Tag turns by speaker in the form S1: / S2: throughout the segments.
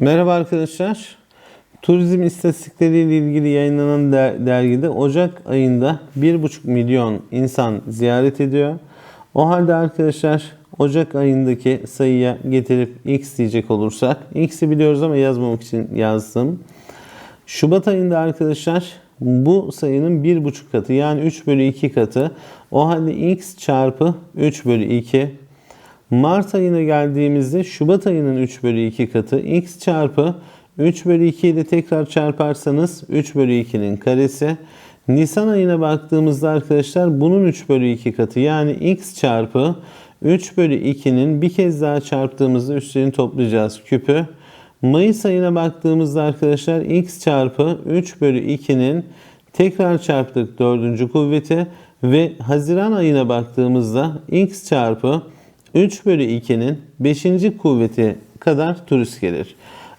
S1: Merhaba arkadaşlar. Turizm istatistikleri ile ilgili yayınlanan der- dergide Ocak ayında 1,5 milyon insan ziyaret ediyor. O halde arkadaşlar Ocak ayındaki sayıya getirip x diyecek olursak x'i biliyoruz ama yazmamak için yazdım. Şubat ayında arkadaşlar bu sayının 1,5 katı yani 3 bölü 2 katı. O halde x çarpı 3 bölü 2 Mart ayına geldiğimizde Şubat ayının 3 bölü 2 katı x çarpı 3 bölü 2 ile tekrar çarparsanız 3 bölü 2'nin karesi. Nisan ayına baktığımızda arkadaşlar bunun 3 bölü 2 katı yani x çarpı 3 bölü 2'nin bir kez daha çarptığımızda üstlerini toplayacağız küpü. Mayıs ayına baktığımızda arkadaşlar x çarpı 3 bölü 2'nin tekrar çarptık dördüncü kuvveti ve Haziran ayına baktığımızda x çarpı 3 bölü 2'nin 5. kuvveti kadar turist gelir.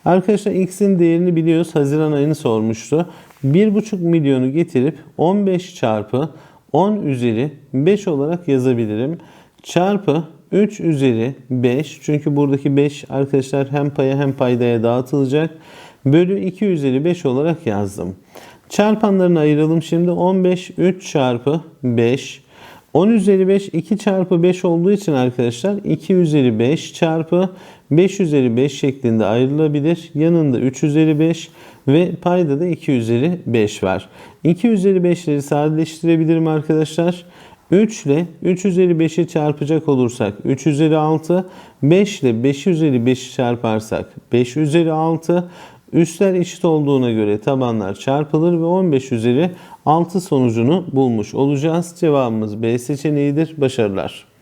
S1: Arkadaşlar x'in değerini biliyoruz. Haziran ayını sormuştu. 1,5 milyonu getirip 15 çarpı 10 üzeri 5 olarak yazabilirim. Çarpı 3 üzeri 5. Çünkü buradaki 5 arkadaşlar hem paya hem paydaya dağıtılacak. Bölü 2 üzeri 5 olarak yazdım. Çarpanlarını ayıralım şimdi. 15 3 çarpı 5 10 üzeri 5 2 çarpı 5 olduğu için arkadaşlar 2 üzeri 5 çarpı 5 üzeri 5 şeklinde ayrılabilir. Yanında 3 üzeri 5 ve payda da 2 üzeri 5 var. 2 üzeri 5'leri sadeleştirebilirim arkadaşlar. 3 ile 3 üzeri 5'i çarpacak olursak 3 üzeri 6, 5 ile 5 üzeri 5'i çarparsak 5 üzeri 6, Üstler eşit olduğuna göre tabanlar çarpılır ve 15 üzeri 6 sonucunu bulmuş olacağız. Cevabımız B seçeneğidir. Başarılar.